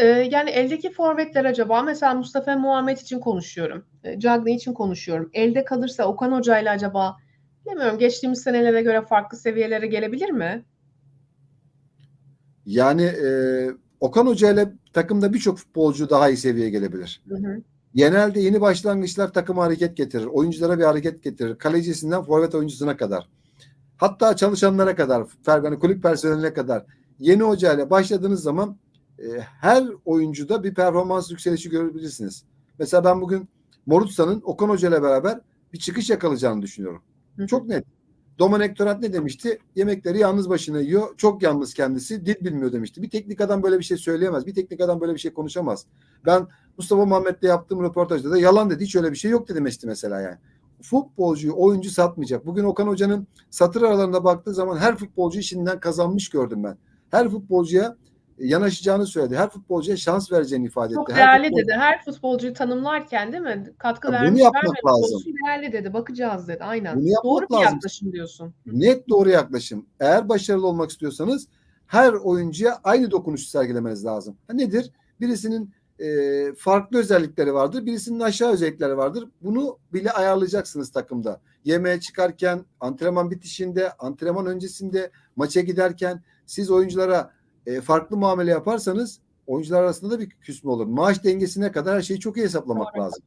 e, yani eldeki forvetler acaba mesela Mustafa Muhammed için konuşuyorum. E, Cagney için konuşuyorum. Elde kalırsa Okan Hoca ile acaba bilmiyorum geçtiğimiz senelere göre farklı seviyelere gelebilir mi? Yani e, Okan Hoca ile takımda birçok futbolcu daha iyi seviyeye gelebilir. Hı hı. Genelde yeni başlangıçlar takıma hareket getirir. Oyunculara bir hareket getirir. Kalecisinden forvet oyuncusuna kadar. Hatta çalışanlara kadar, yani kulüp personeline kadar. Yeni hoca ile başladığınız zaman her oyuncuda bir performans yükselişi görebilirsiniz. Mesela ben bugün Morutsa'nın Okan Hoca ile beraber bir çıkış yakalayacağını düşünüyorum. Hı. Çok net. Domanek Torat ne demişti? Yemekleri yalnız başına yiyor. Çok yalnız kendisi. Dil bilmiyor demişti. Bir teknik adam böyle bir şey söyleyemez. Bir teknik adam böyle bir şey konuşamaz. Ben Mustafa Muhammed'le yaptığım röportajda da yalan dedi. Hiç öyle bir şey yok dedi Messi mesela yani. Futbolcuyu oyuncu satmayacak. Bugün Okan Hoca'nın satır aralarında baktığı zaman her futbolcu işinden kazanmış gördüm ben. Her futbolcuya yanaşacağını söyledi. Her futbolcuya şans vereceğini ifade Çok etti. Her değerli futbolcu- dedi. Her futbolcuyu tanımlarken değil mi? Katkı Ya bunu vermiş yapmak vermemiş lazım. olsun değerli dedi. Bakacağız dedi. Aynen. Bunu yapmak Doğru bir lazım. yaklaşım diyorsun. Net doğru yaklaşım. Eğer başarılı olmak istiyorsanız her oyuncuya aynı dokunuşu sergilemeniz lazım. Ha nedir? Birisinin e, farklı özellikleri vardır. Birisinin aşağı özellikleri vardır. Bunu bile ayarlayacaksınız takımda. Yemeğe çıkarken, antrenman bitişinde, antrenman öncesinde, maça giderken siz oyunculara e, farklı muamele yaparsanız oyuncular arasında da bir küsme olur. Maaş dengesine kadar her şeyi çok iyi hesaplamak Doğru. lazım.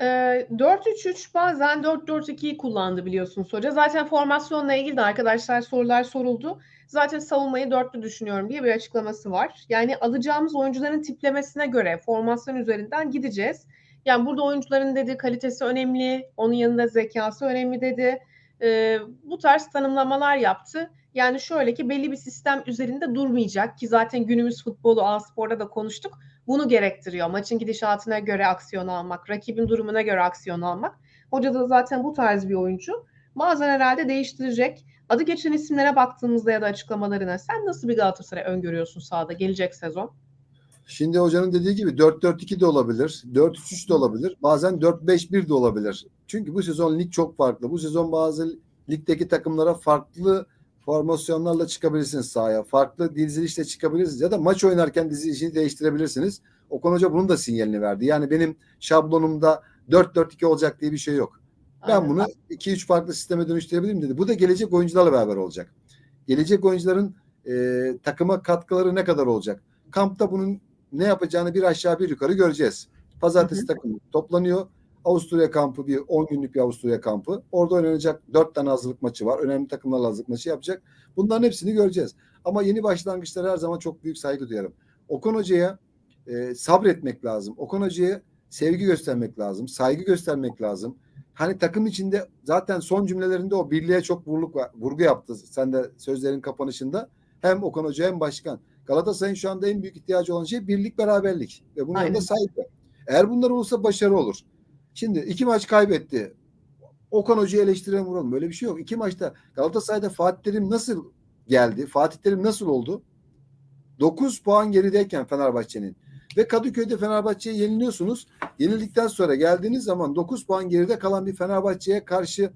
Ee, 4-3-3 bazen 4-4-2'yi kullandı biliyorsunuz hoca. Zaten formasyonla ilgili de arkadaşlar sorular soruldu. Zaten savunmayı dörtlü düşünüyorum diye bir açıklaması var. Yani alacağımız oyuncuların tiplemesine göre formasyon üzerinden gideceğiz. Yani burada oyuncuların dedi kalitesi önemli, onun yanında zekası önemli dedi. Ee, bu tarz tanımlamalar yaptı. Yani şöyle ki belli bir sistem üzerinde durmayacak ki zaten günümüz futbolu A-Spor'da da konuştuk bunu gerektiriyor. Maçın gidişatına göre aksiyon almak, rakibin durumuna göre aksiyon almak. Hoca da zaten bu tarz bir oyuncu. Bazen herhalde değiştirecek. Adı geçen isimlere baktığımızda ya da açıklamalarına sen nasıl bir Galatasaray öngörüyorsun sahada gelecek sezon? Şimdi hocanın dediği gibi 4-4-2 de olabilir, 4-3-3 de olabilir, bazen 4-5-1 de olabilir. Çünkü bu sezon lig çok farklı. Bu sezon bazı ligdeki takımlara farklı formasyonlarla çıkabilirsiniz sahaya. Farklı dizilişle çıkabilirsiniz ya da maç oynarken dizilişini değiştirebilirsiniz. Okan Hoca bunun da sinyalini verdi. Yani benim şablonumda 4-4-2 olacak diye bir şey yok. Ben Aynen. bunu 2-3 farklı sisteme dönüştürebilirim dedi. Bu da gelecek oyuncularla beraber olacak. Gelecek oyuncuların e, takıma katkıları ne kadar olacak? Kampta bunun ne yapacağını bir aşağı bir yukarı göreceğiz. Pazartesi takım toplanıyor. Avusturya kampı bir 10 günlük bir Avusturya kampı. Orada oynanacak 4 tane hazırlık maçı var. Önemli takımlarla hazırlık maçı yapacak. Bunların hepsini göreceğiz. Ama yeni başlangıçlara her zaman çok büyük saygı duyarım. Okan Hoca'ya e, sabretmek lazım. Okan Hoca'ya sevgi göstermek lazım. Saygı göstermek lazım. Hani takım içinde zaten son cümlelerinde o birliğe çok vurluk, vurgu yaptı. Sen de sözlerin kapanışında. Hem Okan Hoca hem başkan. Galatasaray'ın şu anda en büyük ihtiyacı olan şey birlik beraberlik. Ve bunun Aynen. yanında saygı. Eğer bunlar olursa başarı olur. Şimdi iki maç kaybetti. Okan Hoca'yı eleştiren vuralım. Böyle bir şey yok. İki maçta Galatasaray'da Fatih Terim nasıl geldi? Fatih Terim nasıl oldu? 9 puan gerideyken Fenerbahçe'nin ve Kadıköy'de Fenerbahçe'ye yeniliyorsunuz. Yenildikten sonra geldiğiniz zaman 9 puan geride kalan bir Fenerbahçe'ye karşı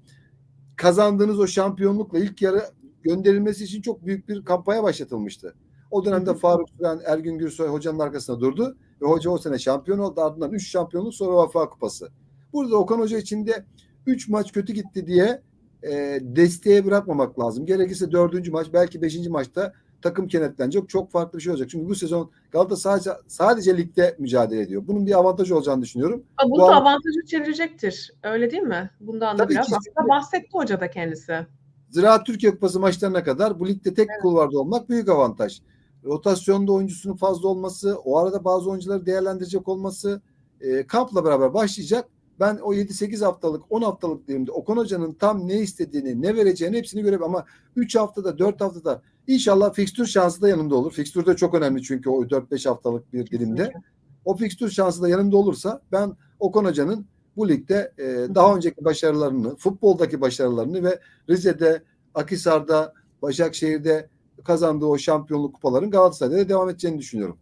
kazandığınız o şampiyonlukla ilk yarı gönderilmesi için çok büyük bir kampanya başlatılmıştı. O dönemde. Faruk Süren, Ergün Gürsoy hocanın arkasında durdu ve hoca o sene şampiyon oldu. Ardından 3 şampiyonluk sonra Vefa Kupası. Burada Okan Hoca için de 3 maç kötü gitti diye e, desteğe bırakmamak lazım. Gerekirse 4. maç belki 5. maçta takım kenetlenecek. Çok farklı bir şey olacak. Çünkü bu sezon Galatasaray sadece, sadece ligde mücadele ediyor. Bunun bir avantajı olacağını düşünüyorum. Aa, bunu Bu da an- avantajı çevirecektir. Öyle değil mi? Bundan da Tabii biraz aslında bahsetti hoca da kendisi. Ziraat Türkiye Kupası maçlarına kadar bu ligde tek kulvarda olmak büyük avantaj. Rotasyonda oyuncusunun fazla olması, o arada bazı oyuncuları değerlendirecek olması, e, kampla beraber başlayacak. Ben o 7-8 haftalık, 10 haftalık dilimde Okan Hoca'nın tam ne istediğini, ne vereceğini hepsini görebilirim. Ama 3 haftada, 4 haftada inşallah fikstür şansı da yanında olur. Fikstür de çok önemli çünkü o 4-5 haftalık bir dilimde. O fikstür şansı da yanında olursa ben Okan Hoca'nın bu ligde e, daha önceki başarılarını, futboldaki başarılarını ve Rize'de, Akhisar'da, Başakşehir'de kazandığı o şampiyonluk kupaların Galatasaray'da da devam edeceğini düşünüyorum.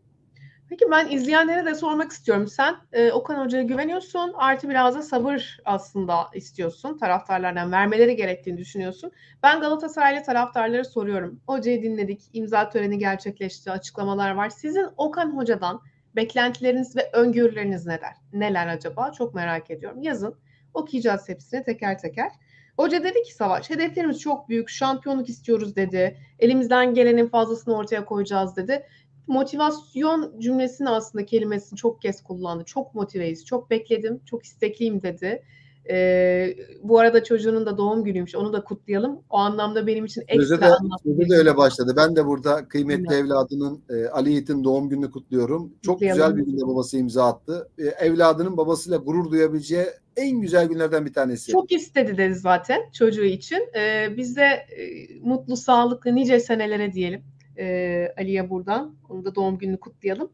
Peki ben izleyenlere de sormak istiyorum. Sen e, Okan Hoca'ya güveniyorsun. Artı biraz da sabır aslında istiyorsun. Taraftarlardan vermeleri gerektiğini düşünüyorsun. Ben Galatasaraylı taraftarlara soruyorum. Hocayı dinledik. imza töreni gerçekleşti. Açıklamalar var. Sizin Okan Hoca'dan beklentileriniz ve öngörüleriniz neler? Neler acaba? Çok merak ediyorum. Yazın. Okuyacağız hepsini teker teker. Hoca dedi ki Savaş, hedeflerimiz çok büyük, şampiyonluk istiyoruz dedi. Elimizden gelenin fazlasını ortaya koyacağız dedi motivasyon cümlesini aslında kelimesini çok kez kullandı. Çok motiveyiz, çok bekledim, çok istekliyim dedi. Ee, bu arada çocuğunun da doğum günüymüş. Onu da kutlayalım. O anlamda benim için ekstra de, anlamlı. de öyle başladı. Ben de burada kıymetli Evet. evladının e, Ali Yiğit'in doğum gününü kutluyorum. Çok Kutlayalım. güzel bir günde babası imza attı. E, evladının babasıyla gurur duyabileceği en güzel günlerden bir tanesi. Çok istedi dedi zaten çocuğu için. Ee, biz de e, mutlu, sağlıklı nice senelere diyelim. Ee, Ali'ye buradan. Onu da doğum gününü kutlayalım.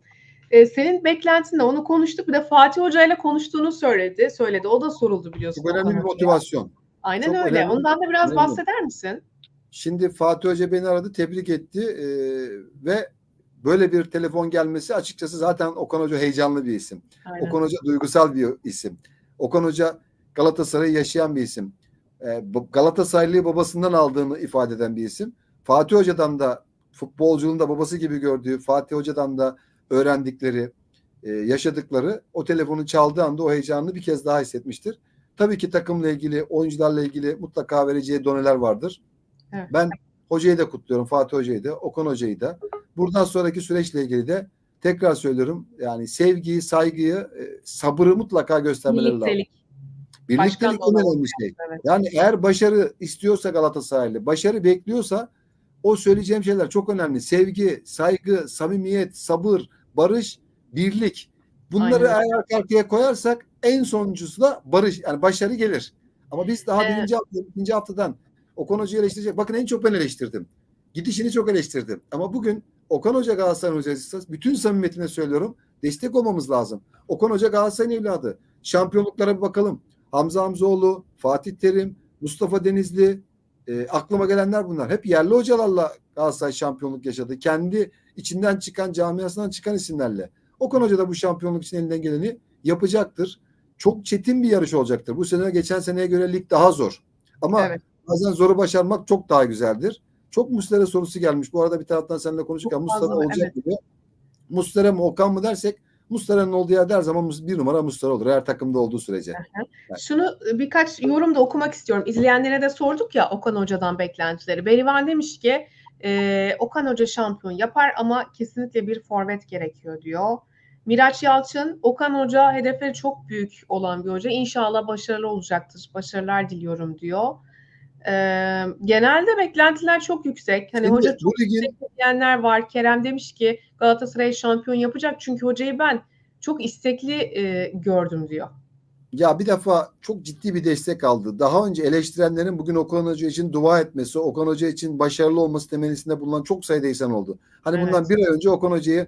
Ee, senin beklentin ne? Onu konuştuk. Bir de Fatih Hoca ile konuştuğunu söyledi. Söyledi. O da soruldu biliyorsun. Çok önemli bir motivasyon. Aynen Çok öyle. önemli. Ondan da biraz Önemli. bahseder misin? Şimdi Fatih Hoca beni aradı, tebrik etti e, ve böyle bir telefon gelmesi açıkçası zaten Okan Hoca heyecanlı bir isim. Aynen. Okan Hoca duygusal bir isim. Okan Hoca Galatasaray'ı yaşayan bir isim. E, Galatasaraylıyı babasından aldığını ifade eden bir isim. Fatih Hoca'dan da futbolculuğun da babası gibi gördüğü, Fatih Hoca'dan da öğrendikleri, e, yaşadıkları o telefonu çaldığı anda o heyecanını bir kez daha hissetmiştir. Tabii ki takımla ilgili, oyuncularla ilgili mutlaka vereceği doneler vardır. Evet. Ben hocayı da kutluyorum. Fatih Hoca'yı da, Okan Hoca'yı da. Buradan sonraki süreçle ilgili de tekrar söylüyorum. Yani sevgiyi, saygıyı, e, sabrı mutlaka göstermeleri lazım. Birliktelik. Birliktelik Başkan en önemli şey. Evet. Yani eğer başarı istiyorsa Galatasaraylı, başarı bekliyorsa o söyleyeceğim şeyler çok önemli. Sevgi, saygı, samimiyet, sabır, barış, birlik. Bunları Aynen. eğer arka arkaya koyarsak en sonuncusu da barış, yani başarı gelir. Ama biz daha Evet. birinci hafta, ikinci haftadan Okan Hoca'yı eleştirecek. Bakın en çok ben eleştirdim. Gidişini çok eleştirdim. Ama bugün Okan Hoca Galatasaray hocası bütün samimiyetine söylüyorum. Destek olmamız lazım. Okan Hoca Galatasaray'ın evladı. Şampiyonluklara bir bakalım. Hamza Hamzoğlu, Fatih Terim, Mustafa Denizli, e, aklıma gelenler bunlar. Hep yerli hocalarla Galatasaray şampiyonluk yaşadı. Kendi içinden çıkan, camiasından çıkan isimlerle. Okan Hoca da bu şampiyonluk için elinden geleni yapacaktır. Çok çetin bir yarış olacaktır. Bu sene geçen seneye göre lig daha zor. Ama Evet. bazen zoru başarmak çok daha güzeldir. Çok Muslera sorusu gelmiş. Bu arada bir taraftan seninle konuşurken Muslera olacak gibi. Muslera mı Okan mı dersek Muslera'nın olduğu yerde her zaman bir numara Muslera olur. Her takımda olduğu sürece. Şunu e, birkaç yorum da okumak istiyorum. İzleyenlere de sorduk ya Okan Hoca'dan beklentileri. Berivan demiş ki e, Okan Hoca şampiyon yapar ama kesinlikle bir forvet gerekiyor diyor. Miraç Yalçın, Okan Hoca hedefleri çok büyük olan bir hoca. İnşallah başarılı olacaktır. Başarılar diliyorum diyor. E, genelde beklentiler çok yüksek. Hani Şimdi hoca çok ligin yüksek diyenler var. Kerem demiş ki Galatasaray şampiyon yapacak çünkü hocayı ben çok istekli e, gördüm diyor. Ya bir defa çok ciddi bir destek aldı. Daha önce eleştirenlerin bugün Okan Hoca için dua etmesi, Okan Hoca için başarılı olması temennisinde bulunan çok sayıda insan oldu. Hani bundan Evet. bir ay önce Okan Hoca'yı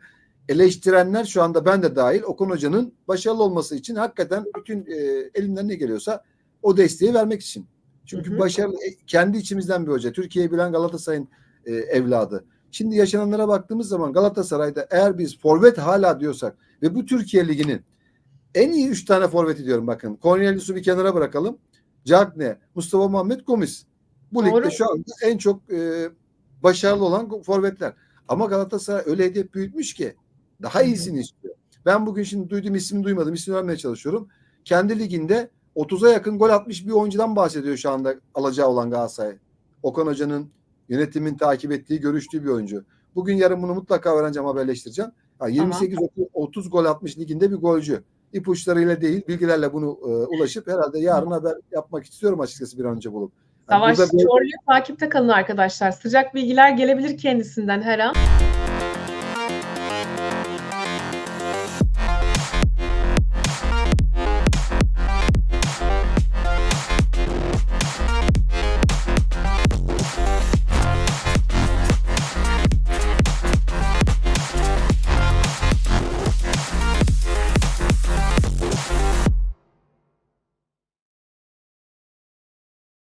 eleştirenler şu anda ben de dahil Okan Hoca'nın başarılı olması için hakikaten bütün e, elinden ne geliyorsa o desteği vermek için. Çünkü Hı hı. başarılı e, kendi içimizden bir hoca. Türkiye'yi bilen Galatasaray'ın e, evladı. Şimdi yaşananlara baktığımız zaman Galatasaray'da eğer biz forvet hala diyorsak ve bu Türkiye Ligi'nin en iyi üç tane forveti diyorum bakın. Cornelius'u bir kenara bırakalım. Cagne, Mustafa Muhammed Gomis. Bu Doğru. ligde şu anda en çok e, başarılı olan forvetler. Ama Galatasaray öyle hedef büyütmüş ki daha iyisini istiyor. Ben bugün şimdi duyduğum ismini duymadım. İsmini vermeye çalışıyorum. Kendi liginde 30'a yakın gol atmış bir oyuncudan bahsediyor şu anda alacağı olan Galatasaray. Okan Hoca'nın yönetimin takip ettiği, görüştüğü bir oyuncu. Bugün yarın bunu mutlaka öğreneceğim, haberleştireceğim. Ha, 28 30, 30 gol atmış liginde bir golcü. İpuçlarıyla değil, bilgilerle bunu e, ulaşıp herhalde yarın haber yapmak istiyorum açıkçası bir an önce bulup. Yani Savaş Çorlu'yu takipte kalın arkadaşlar. Sıcak bilgiler gelebilir kendisinden her an.